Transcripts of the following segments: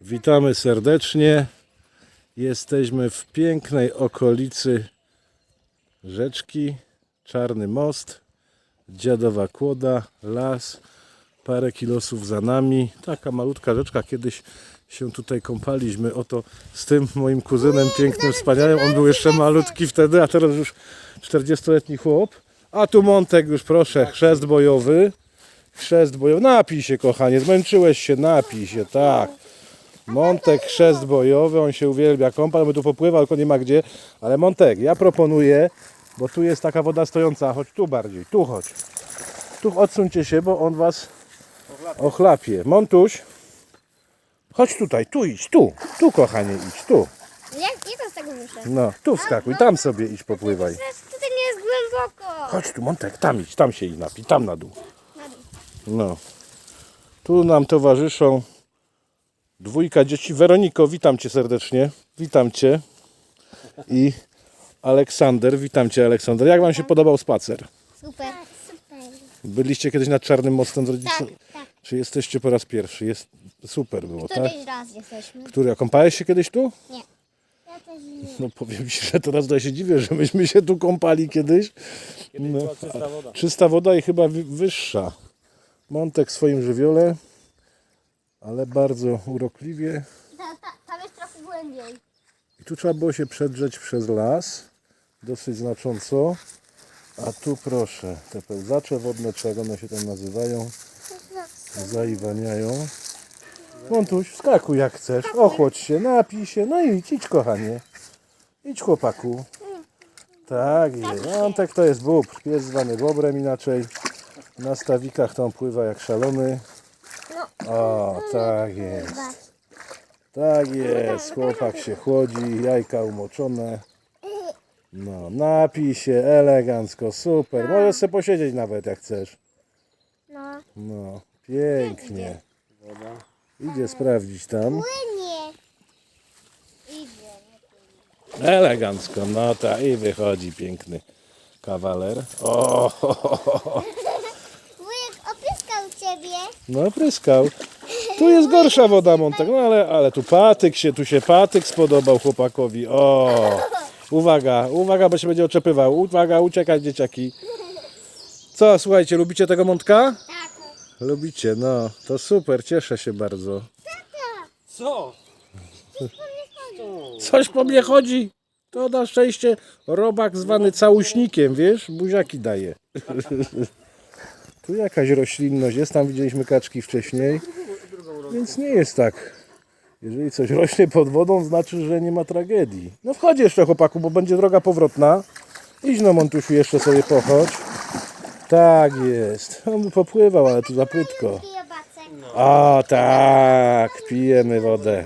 Witamy serdecznie. Jesteśmy w pięknej okolicy rzeczki, Czarny Most, Dziadowa Kłoda, las, parę kilosów za nami. Taka malutka rzeczka, kiedyś się tutaj kąpaliśmy. Oto z tym moim kuzynem pięknym, wspaniałym. On był jeszcze malutki wtedy, a teraz już 40-letni chłop. A tu Montek już proszę, chrzest bojowy. Chrzest bojowy. Napij się, kochanie, zmęczyłeś się, napij się, tak. Montek, chrzest bojowy, on się uwielbia kąpać, by tu popływał, tylko nie ma gdzie. Ale Montek, ja proponuję, bo tu jest taka woda stojąca, chodź tu bardziej, tu chodź. Tu odsuńcie się, bo on was ochlapie. Montuś, chodź tutaj, tu idź, tu, tu kochanie idź, tu. Jak, jak z tego wyszedł? No, tu wskakuj, tam sobie idź popływaj. Tutaj nie jest głęboko. Chodź tu, Montek, tam idź, tam się idź napij, tam na dół. No. Tu nam towarzyszą dwójka dzieci. Weroniko, witam Cię serdecznie. Witam Cię. I Aleksander, witam Cię Aleksander. Jak Wam się podobał spacer? Super. Super. Byliście kiedyś nad Czarnym Mostem z rodzicami? Tak, tak. Czy jesteście po raz pierwszy? Jest super było, tak? Któryś raz jesteśmy. Który, a kąpałeś się kiedyś tu? Nie. Ja też nie. No powiem Ci, że teraz tutaj się dziwię, że myśmy się tu kąpali kiedyś. No, była czysta woda. Czysta woda i chyba wi- wyższa. Montek w swoim żywiole, ale bardzo urokliwie. Ta, ta, tam jest trochę głębiej. I tu trzeba było się przedrzeć przez las, dosyć znacząco. A tu proszę, te pełzacze wodne, czy jak one się tam nazywają, zaiwaniają. Montuś, wskakuj jak chcesz, ochłodź się, napij się, no i idź, idź kochanie. Idź chłopaku. Tak jest, Montek to jest bób, pies zwany bobrem inaczej. Na stawikach tam pływa jak szalony. O, tak jest. Tak jest, chłopak się chłodzi, jajka umoczone. No, napij się elegancko, super. Możesz sobie posiedzieć nawet jak chcesz. No. No, pięknie. Woda. Idzie sprawdzić tam. Płynie. Idzie. Elegancko, no ta i wychodzi piękny kawaler. O, ho, ho, ho. Ciebie. No pryskał. Tu jest gorsza woda Montek, no ale, ale tu patyk się, tu się patyk spodobał chłopakowi. O, uwaga, uwaga, bo się będzie oczepywał. Uwaga, uciekać dzieciaki. Co, słuchajcie, lubicie tego Montka? Tak. Lubicie, no, to super, cieszę się bardzo. Co? Coś po mnie chodzi. To na szczęście robak zwany całuśnikiem, wiesz, buziaki daje. tu jakaś roślinność jest, tam widzieliśmy kaczki wcześniej, więc nie jest tak. Jeżeli coś rośnie pod wodą, znaczy, że nie ma tragedii. No wchodź jeszcze chłopaku, bo będzie droga powrotna. Idź no Montusiu, jeszcze sobie pochodź. Tak jest. On by popływał, ale tu za płytko. O tak, pijemy wodę.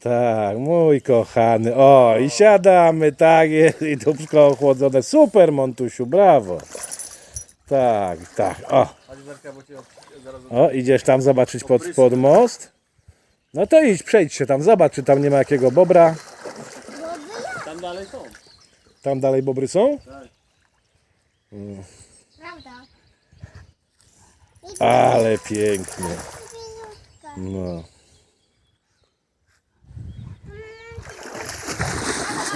Tak, mój kochany. O, i siadamy, tak jest, i dupsko ochłodzone. Super, Montusiu, brawo. Tak, tak, o. O, idziesz tam zobaczyć pod, pod most? No to idź, przejdź się tam, zobacz, czy tam nie ma jakiego bobra. Tam dalej są. Tam dalej bobry są? Tak. Prawda? Ale pięknie. No.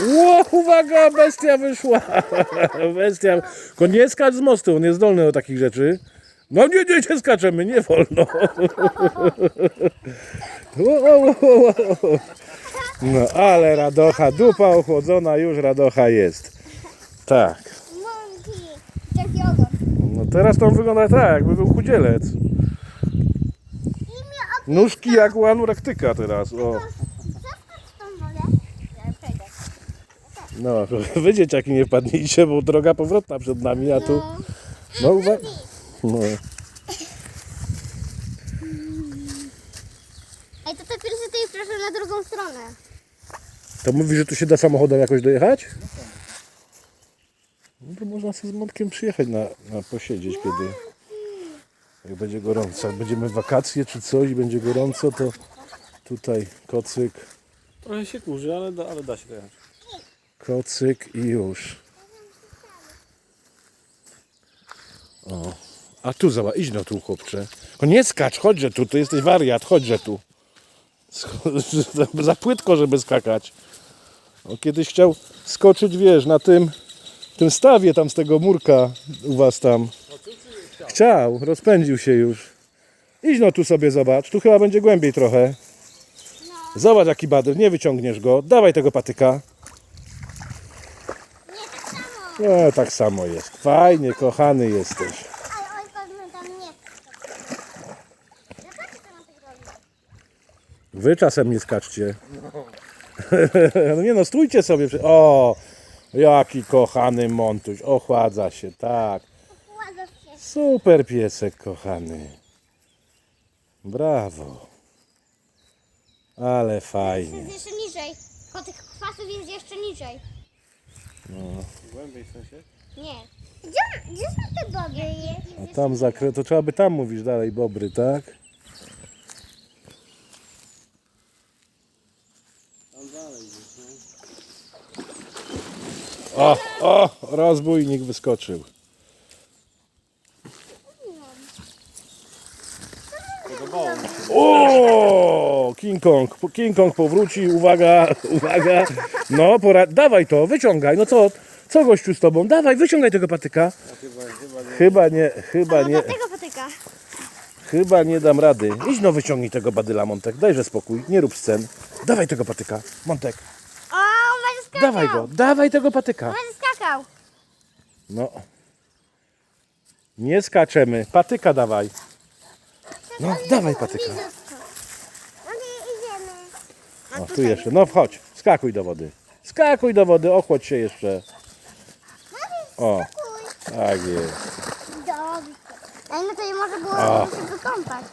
Ło, uwaga, bestia wyszła. Bestia. Tylko nie skacz z mostu, on jest zdolny do takich rzeczy. No nie, nie, nie skaczemy, nie wolno. No ale radocha, dupa ochłodzona, już radocha jest. Tak. No teraz to on wygląda tak, jakby był chudzielec. Nóżki jak u anorektyka teraz. O. Tam mogę? Ja przejdę. No, wy dzieciaki nie wpadnijcie, bo droga powrotna przed nami, a tu... No uwaga. No. Ej, to dopiero się tutaj proszę na drugą stronę. To mówi, że tu się da samochodem jakoś dojechać? No to można sobie z Montkiem przyjechać na, na posiedzieć, kiedy... Jak będzie gorąco. Jak będziemy w wakacje czy coś i będzie gorąco, to tutaj kocyk, Trochę się kurzy, ale da, ale da się dojechać. Kocyk i już. O. A tu zobacz, idź no tu chłopcze. O nie skacz, chodźże tu, ty jesteś wariat, chodźże tu. Za płytko, żeby skakać. On kiedyś chciał skoczyć, wiesz, na tym, tym stawie tam z tego murka u was tam. Chciał, rozpędził się już. Idź no tu sobie zobacz, tu chyba będzie głębiej trochę. Zobacz jaki badyl, nie wyciągniesz go. Dawaj tego patyka. Nie, tak samo. No tak samo jest. Fajnie, kochany jesteś. Ale pewnie tam nie. Wy czasem nie skaczcie. No nie no, stójcie sobie. przy- O, jaki kochany Montuś. Ochładza się, tak. Super piesek, kochany. Brawo. Ale fajnie. Jest jeszcze niżej. Ko tych kwasów jest jeszcze niżej. Głębiej w sensie? Nie. Gdzie, gdzie są te boby? A tam zakry... To trzeba by tam mówić dalej, bobry, tak? Tam dalej gdzieś, nie? O, o, rozbójnik wyskoczył. Podobało mi się. O, King Kong, King Kong powróci, uwaga, uwaga. No, pora, dawaj to, wyciągaj, no co, co gościu z tobą? Dawaj, wyciągaj tego patyka. Chyba nie, chyba nie, tego patyka. chyba nie dam rady. Idź no wyciągnij tego badyla, Montek, dajże spokój, nie rób scen. Dawaj tego patyka, Montek, O, on będzie skakał. dawaj go, dawaj tego patyka. On będzie skakał. No. Nie skaczemy, patyka dawaj. No, dawaj patyka. No. O, tu jeszcze, no wchodź, skakuj do wody. Skakuj do wody, ochłodź się jeszcze. O, tak jest. Dobrze. Ej, no to nie może było O. się wykąpać.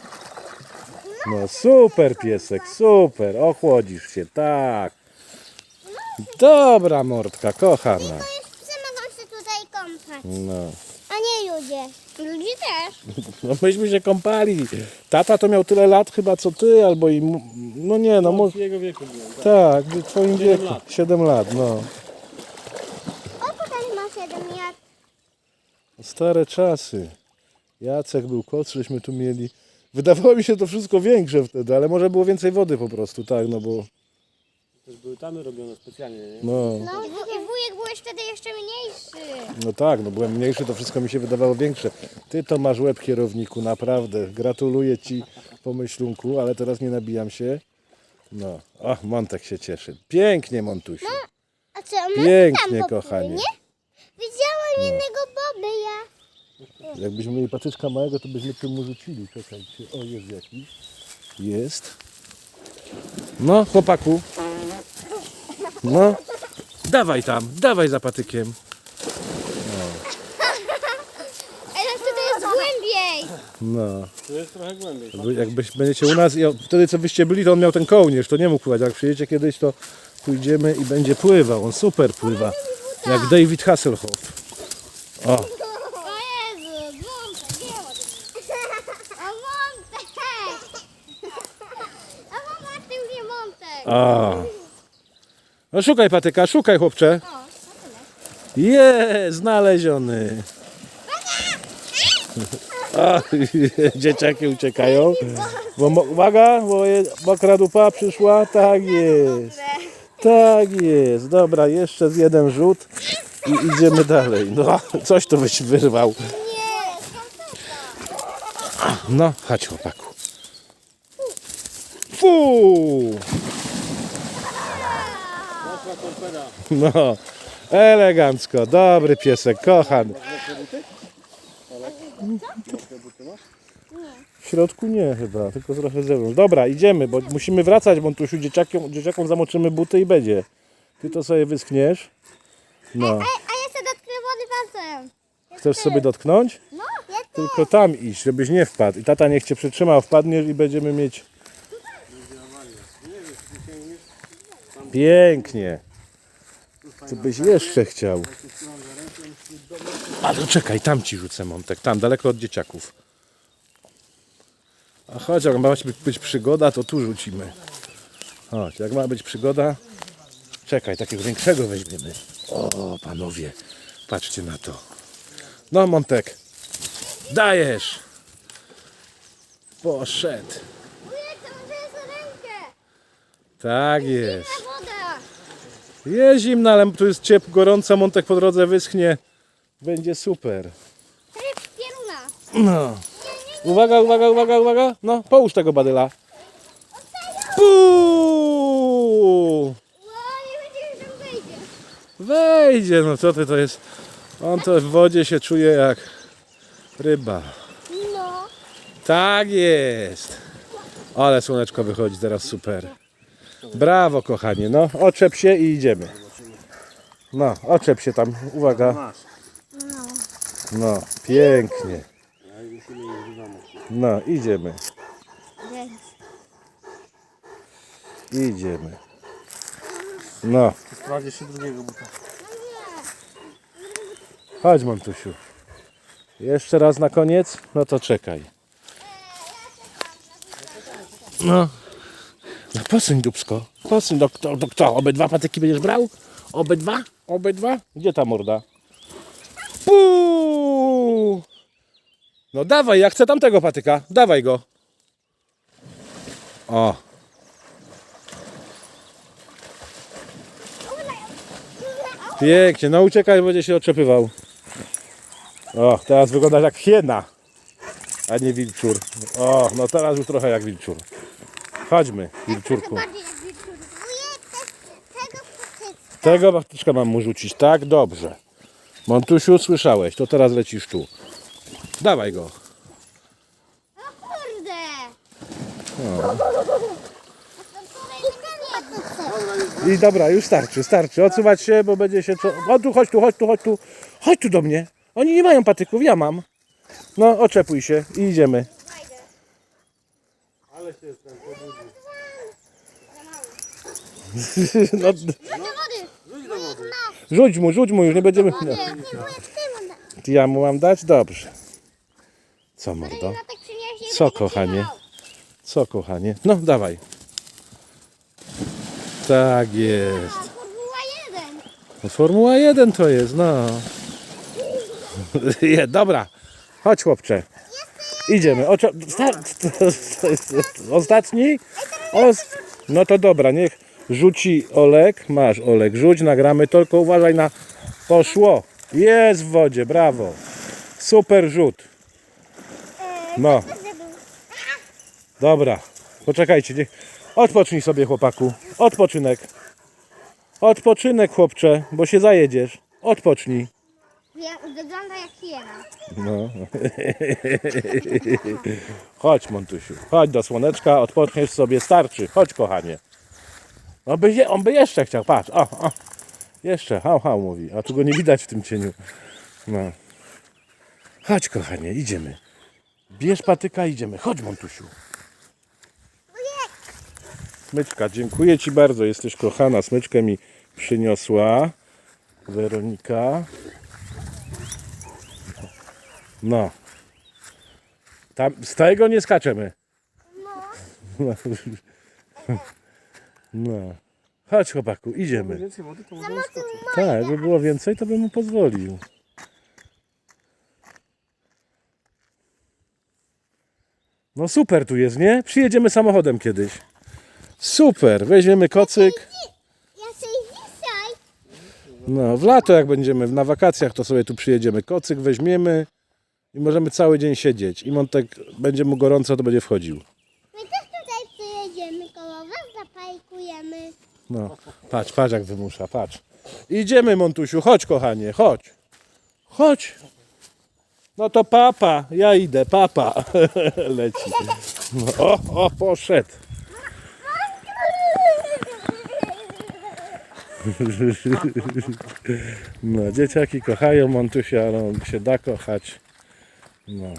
No super piesek, super, ochłodzisz się, tak. Dobra mordka, kochana. To jeszcze mogą się tutaj kąpać. No, Ludzie. Ludzie też. no myśmy się kąpali. Tata to miał tyle lat chyba co ty, albo i... mu- No nie, no może... w jego wieku byłem. Tak. Tak, w twoim wieku. lat. 7 lat, no. O, tutaj ma 7 jak. Stare czasy. Jacek był kot, żeśmy tu mieli. Wydawało mi się to wszystko większe wtedy, ale może było więcej wody po prostu, tak, no bo... Też były tamy robione specjalnie, nie? No, No i wuj- i wujek byłeś wtedy jeszcze mniejszy. no tak, no byłem mniejszy, to wszystko mi się wydawało większe. Ty to masz łeb kierowniku, naprawdę. Gratuluję ci pomyślunku, ale teraz nie nabijam się. No, o, Montek się cieszy. Pięknie, Montusiu. A co, on Pięknie, tam kochanie. popłynie? Widziałam jednego bobyja. Jakbyśmy mieli patyczka małego, to byśmy tu mu rzucili. Czekajcie, o jest jakiś. Jest. No, chłopaku. No, dawaj tam, dawaj za patykiem. Ej, no tutaj jest głębiej. No, Tu jest trochę głębiej. wy- jakbyś będziecie u nas i o, wtedy co wyście byli, to on miał ten kołnierz, to nie mógł pływać. Jak przyjedziecie kiedyś, to pójdziemy i będzie pływał. On super pływa. Jak David Hasselhoff. O, O Jezu, nie. O wątek. A mama, ty już nie wątek. a. No szukaj patyka, szukaj chłopcze. O, Jest, znaleziony. O, dzieciaki uciekają. Bo, mo- uwaga, bo je, mokra dupa przyszła. Tak jest. Tak jest. Dobra, jeszcze z jeden rzut i idziemy dalej. No, coś tu byś wyrwał. Nie. No, chodź chłopaku. Fu! No, elegancko. Dobry piesek, kochany. W środku nie chyba, tylko trochę z zewnątrz. Dobra, idziemy, bo musimy wracać, bo tu już dzieciakom, dzieciakom zamoczymy buty i będzie. Ty to sobie wyschniesz. No. A, a ja sobie dotknę wody palcem. Chcesz sobie dotknąć? No, ja też. Tylko tam iść, żebyś nie wpadł. I tata niech cię przytrzyma, wpadniesz i będziemy mieć... Pięknie. Co byś jeszcze chciał? A to czekaj, tam ci rzucę montek, tam, daleko od dzieciaków. A chodź, jak ma być, być przygoda, to tu rzucimy. Chodź, jak ma być przygoda, czekaj, takiego większego weźmiemy. O, panowie, patrzcie na to. No, Montek, dajesz. Poszedł. Tak jest. Jest zimna, ale tu jest ciepło, gorąco, Montek po drodze wyschnie. Będzie super. No. Uwaga, uwaga, uwaga, uwaga. No, połóż tego badyla. Wejdzie. Wejdzie, no co ty to jest? On to w wodzie się czuje jak ryba. No. Tak jest. Ale słoneczko wychodzi teraz super. Brawo kochanie, no oczep się i idziemy. No, oczep się tam, uwaga. No, pięknie. No, idziemy, idziemy. No, Sprawdzisz się drugiego buta. chodź Montusiu. Jeszcze raz na koniec? No to czekaj. No. No posuń dupsko. Posuń, do, do, do kto? Obydwa patyki będziesz brał? Obydwa? Obydwa? Gdzie ta morda? Puu! No dawaj, ja chcę tamtego patyka. Dawaj go. O. Pięknie, no uciekaj, będzie się oczepywał. O, teraz wygląda jak hiena, a nie wilczur. O, no teraz już trochę jak wilczur. Chodźmy, wilczurku. Tego patyczka mam mu rzucić, tak? Dobrze. Montusiu, słyszałeś, to teraz lecisz tu. Dawaj go. O kurde. I dobra, już starczy, starczy. Odsuwać się, bo będzie się... Co... O tu, chodź tu, chodź tu, chodź tu. Chodź tu do mnie. Oni nie mają patyków, ja mam. No, oczepuj się i idziemy. Ale się ten pobudził. No. Rzuć mu, rzuć mu, już nie będziemy... No. Ty. Ja mu mam dać? Dobrze. Co, mordo? Tak Co, kochanie? Co, kochanie? No, dawaj. Tak jest. A, Formuła 1. No, Formuła 1 to jest, no. Je, dobra, chodź chłopcze. Idziemy. Oczo... Sta... Ostatni? Os... No to dobra, niech rzuci Olek. Masz Olek, rzuć, nagramy, tylko uważaj na... Poszło. Jest w wodzie, brawo. Super rzut. No, dobra. Poczekajcie, niech... Odpocznij sobie chłopaku. Odpoczynek. Odpoczynek chłopcze, bo się zajedziesz. Odpocznij. Ja- Wygląda jak hiena. No. Chodź, Montusiu. Chodź do słoneczka, odpoczniesz sobie, starczy. Chodź, kochanie. On by, je, on by jeszcze chciał, patrz. O, o. Jeszcze, hał, hał mówi. A tu go nie widać w tym cieniu. No. Chodź, kochanie, idziemy. Bierz patyka, idziemy. Chodź, Montusiu. Smyczka, dziękuję Ci bardzo. Jesteś kochana. Smyczkę mi przyniosła. Weronika. No. Tam, z tego nie skaczemy. No. No. Chodź chłopaku, idziemy. Więcej wody to może skoczyć. Tak, jakby było więcej, to bym mu pozwolił. No super tu jest, nie? Przyjedziemy samochodem kiedyś. Super, weźmiemy kocyk. Ja sobie dzisiaj. No, w lato jak będziemy na wakacjach, to sobie tu przyjedziemy. Kocyk weźmiemy i możemy cały dzień siedzieć. I Montek będzie mu gorąco, to będzie wchodził. My też tutaj przyjedziemy koło was, zapajkujemy. No, patrz, patrz jak wymusza, patrz. Idziemy, Montusiu, chodź kochanie, chodź. Chodź. No to papa, ja idę, papa. Leci. No, o, o, poszedł. No, dzieciaki kochają Montusia, ale on się da kochać. No,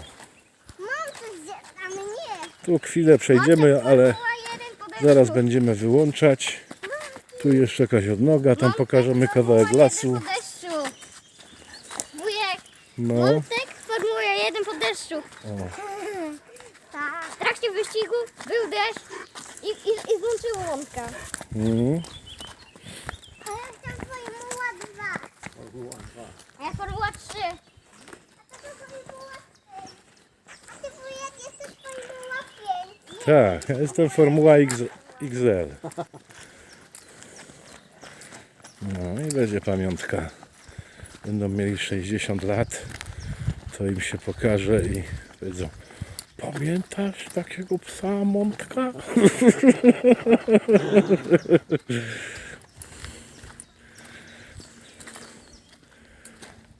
tu chwilę przejdziemy, ale Formuła 1 po deszczu. zaraz będziemy wyłączać. Tu jeszcze jakaś odnoga, tam pokażemy kawałek lasu. Po deszczu. Wujek, No, Montek, Formuła 1 po deszczu. Tak. W trakcie wyścigu był deszcz i, i, i złączyło łąka. mhm. A ja jestem Formuła 2. A ja Formuła 3. A to Formuła 3. A ty wujek jesteś Formuła 5. tak, ja jestem Formuła X, XL. No i będzie pamiątka. Będą mieli 60 lat, to im się pokaże i powiedzą Pamiętasz takiego psa Montka?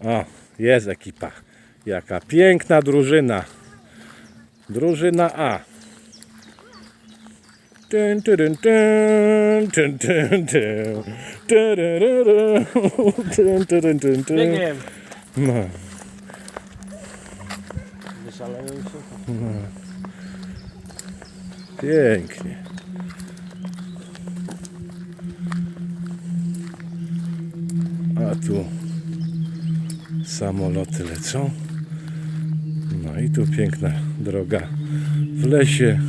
O, jest ekipa. Jaka piękna drużyna. Drużyna A. Tyn, tyryn, tyn, tyn, tyn, tyn. Tyryryrym. Tyn, tyryn, tyn, tyn. Biegiem. No. Wyszaleją się. Pięknie. A tu samoloty lecą. No i tu piękna droga w lesie.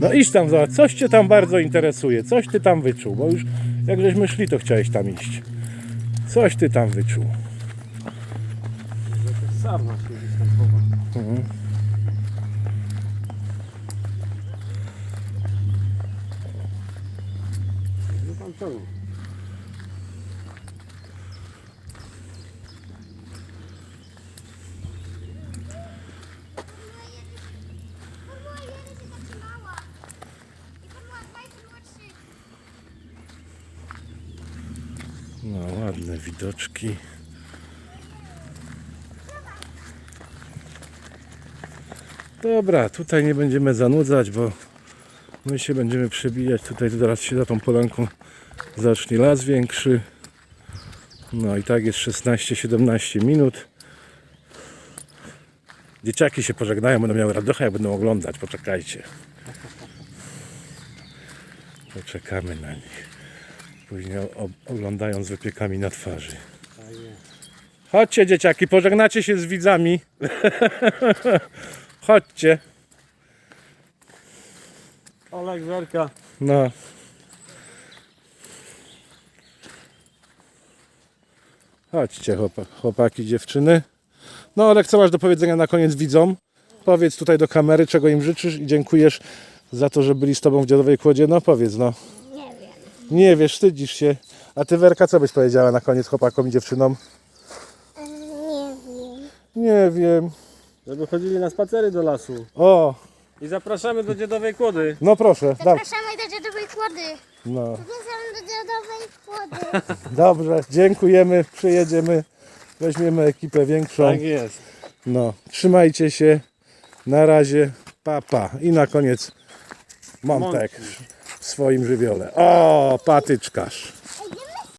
No idź tam, zobacz, coś Cię tam bardzo interesuje, coś Ty tam wyczuł, bo już jak żeśmy szli, to chciałeś tam iść. Coś Ty tam wyczuł. Sarna się gdzieś. Mhm. Formuła 1 się zatrzymała. I Formuła 2 i Formuła 3. No, widoczki. Dobra, tutaj nie będziemy zanudzać, bo my się będziemy przebijać. Tutaj zaraz się za tą polanką zacznie las większy. No i tak jest 16-17 minut. Dzieciaki się pożegnają, będą miały radochę, jak będą oglądać. Poczekajcie. Poczekamy na nich. Później o- oglądają z wypiekami na twarzy. Chodźcie dzieciaki, pożegnacie się z widzami. Chodźcie. Olek, Werka. No. Chodźcie chłopa, chłopaki, dziewczyny. No Olek, co masz do powiedzenia na koniec widzom? Powiedz tutaj do kamery, czego im życzysz i dziękujesz za to, że byli z tobą w Dziadowej Kłodzie. No powiedz, no. Nie wiesz, wstydzisz się. A ty Werka, co byś powiedziała na koniec chłopakom i dziewczynom? Nie wiem. Nie wiem. Żeby chodzili na spacery do lasu. O, I zapraszamy do dziedowej kłody. no proszę. Da, Zapraszamy do dziadowej kłody. no. Zapraszamy do dziadowej kłody. Dobrze, dziękujemy, przyjedziemy, weźmiemy ekipę większą. Tak jest. No, trzymajcie się, na razie, papa. I na koniec Montek w swoim żywiole. O, patyczkarz.